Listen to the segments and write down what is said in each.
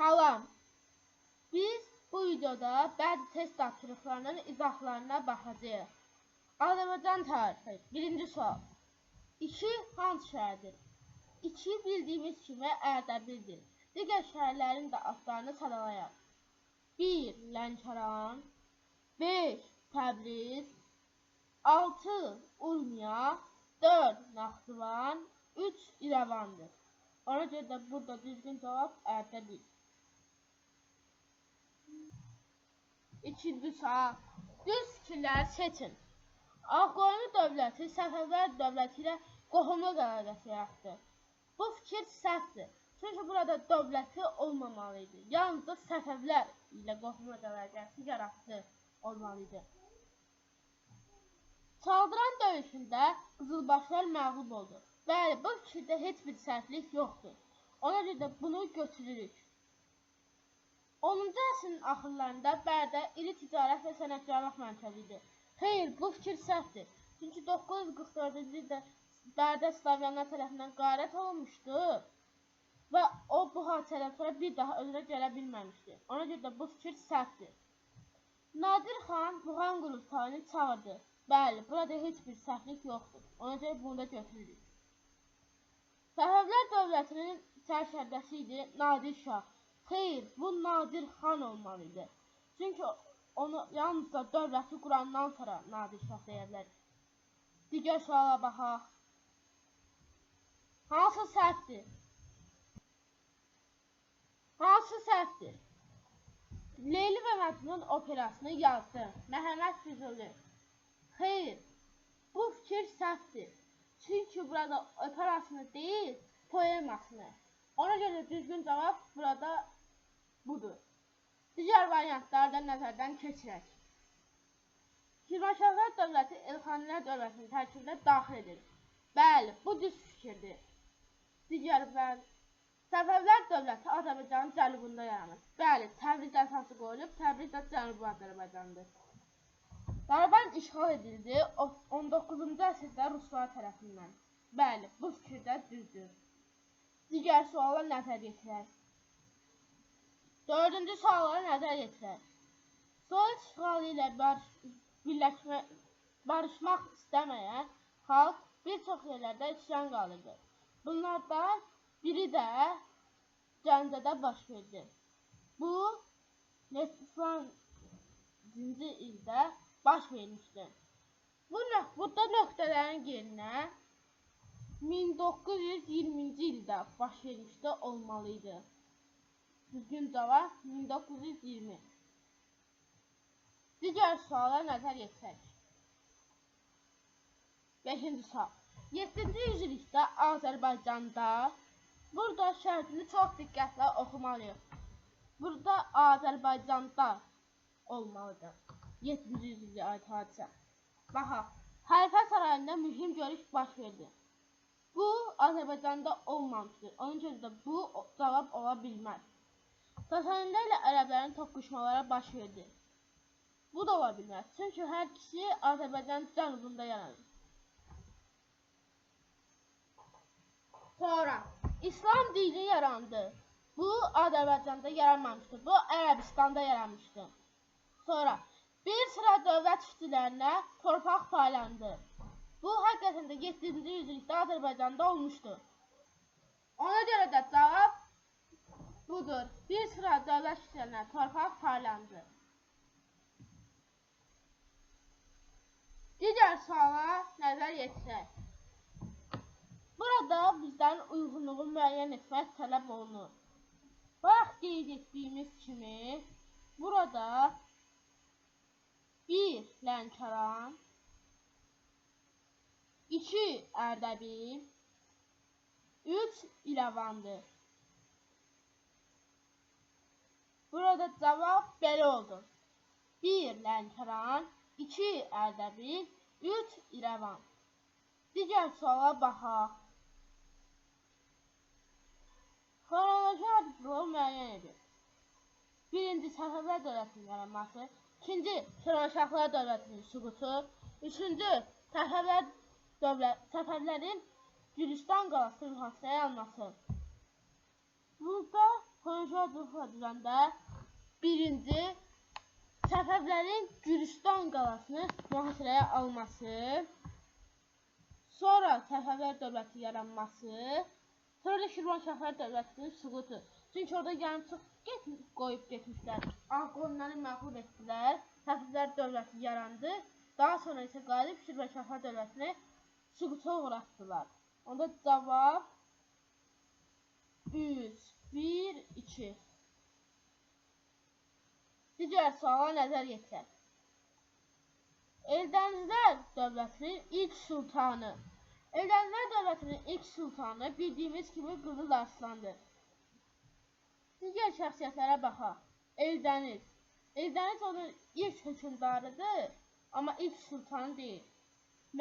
Salam. Biz bu videoda bəzi test tapşırıqlarının izahlarına baxacağıq. Azərbaycan tarixi. Birinci sual. 2 hansı şəhərdir? 2 bildiyimiz kimi Ərdəbildir. Digər şəhərlərin də adlarını sadalayaq. 1. Lənkəran 5. Təbriz 6. Urmiya 4. Naxçıvan 3. İrəvandır. Ona görə də burada düzgün cavab Ərdəbil. İkinci sual. Düz fikirləri seçin. Ağqoyunlu dövləti Səfəvilər dövləti ilə qohumluq əlaqəsi yaratdı. Bu fikir səhvdir. Çünki burada dövləti olmamalı idi. Yalnızca Səfəvilər ilə qohumluq əlaqəsi yaratdı olmalı idi. Çaldıran döyüşündə Qızılbaşlar məğlub oldu. Bəli, bu fikirdə heç bir səhvlik yoxdur. Ona görə də bunu götürürük. 10-cu əsrin axırlarında Bərdə iri ticarət və sənətkarlıq mərkəzi idi. Xeyr, bu fikir səhvdir. Çünki 944-cü ildə Bərdə Slavyanlar tərəfindən qarət olunmuşdu və o bu hadisədən sonra bir daha özünə gələ bilməmişdi. Ona görə də bu fikir səhvdir. Nadir xan Muğan qurultayını çağırdı. Bəli, burada heç bir səhvlik yoxdur. Ona görə bunu da götürürük. Səfəvilər dövlətinin sərkərdəsi idi Nadir Şah. Xeyr, bu Nadir xan olmalı idi. Çünki onu yalnızca dövləti qurandan sonra Nadir şah deyə bilərik. Digər suala baxaq. Hansı səhvdir? Hansı səhvdir? Leyli və Məcnun operasını yazdı. Məhəmməd Füzuli. Xeyr, bu fikir səhvdir. Çünki burada operasını deyil, poemasını. Ona görə düzgün cavab burada budur. Digər variantları da nəzərdən keçirək. Şirvanşahlar dövləti Elxanilər dövlətinin tərkibinə daxil edilir. Bəli, bu düz fikirdir. Digər və Səfəvilər dövləti Azərbaycanın cənubunda yaranır. Bəli, Təbriz əsası qoyulub, Təbriz də Cənubi Azərbaycandır. Dərbənd işğal edildi 19-cu əsrdə ruslar tərəfindən. Bəli, bu fikir də düzdür. Digər suala nəzər yetirək. Dördüncü suala nəzər yetirək. Sovet işğalı ilə barış, birləşmə, barışmaq istəməyən xalq bir çox yerlərdə isyan qaldırdı. Bunlardan biri də Gəncədə baş verdi. Bu Neslihan ildə baş vermişdi. Bu burada nöqtələrin yerinə 1920-ci ildə baş vermişdə olmalı idi. Düzgün cavab 1920. Digər suala nəzər yetirək. 5-ci sual. 7-ci yüzillikdə Azərbaycanda burada şərtini çox diqqətlə oxumalıyıq. Burada Azərbaycanda olmalıdır. 7-ci yüzilliyə aid hadisə. Baxaq. Xəlifə sarayında mühüm görüş baş verdi. Bu Azərbaycanda olmamışdır. Onun üçün də bu cavab ola bilməz. Sasanilər ilə ərəblərin toqquşmaları baş verdi. Bu da ola bilməz. Çünki hər ikisi Azərbaycanın cənubunda yaranır. Sonra İslam dini yarandı. Bu Azərbaycanda yaranmamışdı. Bu Ərəbistanda yaranmışdı. Sonra bir sıra dövlət işçilərinə torpaq paylandı. Bu həqiqətən də 7-ci yüzillikdə Azərbaycanda olmuşdu. Ona görə də cavab budur. Bir sıra dövlət işlərinə torpaq paylandı. Digər suala nəzər yetirək. Burada bizdən uyğunluğu müəyyən etmək tələb olunur. Bax qeyd etdiyimiz kimi burada 1 Lənkəran 2 Ərdəbil 3 İrəvandır. Burada cavab belə oldu. 1 Lənkəran, 2 Ərdəbil, 3 İrəvan. Digər suala baxaq. Xronoloji hadisaları müəyyən edir. Birinci Səfəvilər dövlətinin yaranması, ikinci Şirvanşahlar dövlətinin süqutu, üçüncü Səfəvilər dövlət Səfəvlərin Gülüstan qalası mühasirəyə alması. Burada Donjadovla düzəndə birinci Səfəvlərin Gürcüstan qalasını mühasirəyə alması, sonra Səfəvlər dövləti yaranması, sonra da Şirvanşahlar dövlətinin süqutu. Çünki orada gəlib çox get qoyub getmişlər. Ağqonları məğlub etdilər. Səfəvlər dövləti yarandı. Daha sonra isə qalib Şirvanşahlar dövlətini süquta uğratdılar. Onda cavab 3, 1, 2. Digər suala nəzər yetirək. Eldənizlər dövlətinin ilk sultanı. Eldənizlər dövlətinin ilk sultanı bildiyimiz kimi Qızıl Arslandır. Digər şəxsiyyətlərə baxaq. Eldəniz. Eldəniz onun ilk hökmdarıdır, amma ilk sultanı deyil.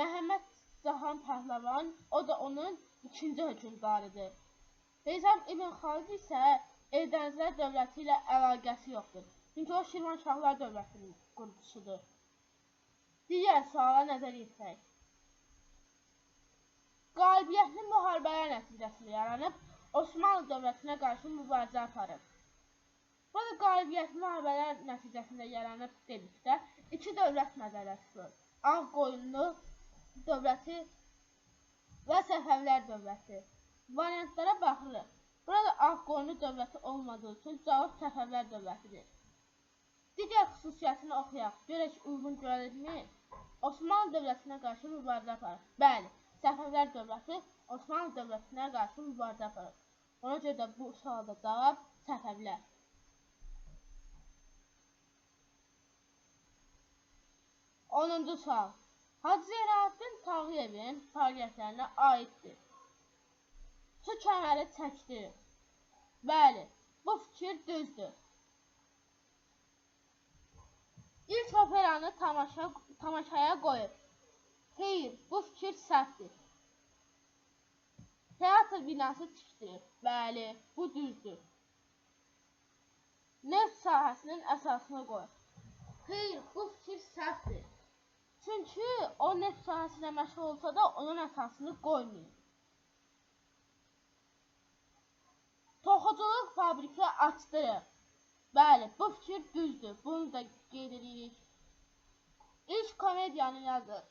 Məhəmməd Cahan Pəhləvan, o da onun ikinci hökmdarıdır. Heysam İbn Xalid isə Eldənizlər dövləti ilə əlaqəsi yoxdur. Çünki o Şirvanşahlar dövlətinin qurucusudur. Digər suala nəzər yetirək. Qalibiyyətli müharibələr nəticəsində yaranıb Osmanlı dövlətinə qarşı mübarizə aparıb. Burada qalibiyyətli müharibələr nəticəsində yaranıb dedikdə iki dövlət nəzərdə tutulur. Ağqoyunlu dövləti və Səfəvlər dövləti. Variantlara baxırıq. Burada Ağqoyunlu dövləti olmadığı üçün cavab Səfəvlər dövlətidir. Digər xüsusiyyətini oxuyaq. Görək uyğun görülürmü? Osmanlı dövlətinə qarşı mübarizə aparır. Bəli, Səfəvilər dövləti Osmanlı dövlətinə qarşı mübarizə aparır. Ona görə də bu sualda cavab Səfəvilər. Onuncu sual. Hacı Zeynalabdin Tağıyevin fəaliyyətlərinə aiddir. Su kəməri çəkdirir. Bəli, bu fikir düzdür. İlk operanı tamaşa, tamaşaya qoyub. Xeyr, bu fikir səhvdir. Teatr binası tikdirir. Bəli, bu düzdür. Neft sahəsinin əsasını qoyub. Xeyr, bu fikir səhvdir. Çünki o neft sahəsində məşğul olsa da onun əsasını qoymayıb. Toxuculuq fabriki açdırıb. Bəli, bu fikir düzdür. Bunu da qeyd edirik. İlk komediyanı yazır.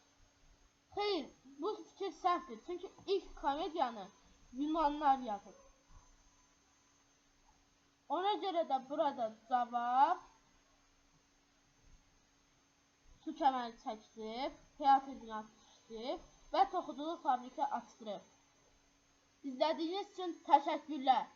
Xeyr, bu fikir səhvdir. Çünki ilk komediyanı Yunanlar yazıb. Ona görə də burada cavab su kəməri çəkdirib, teatr binası tikdirib və toxuculuq fabriki açdırıb. İzlədiyiniz üçün təşəkkürlər.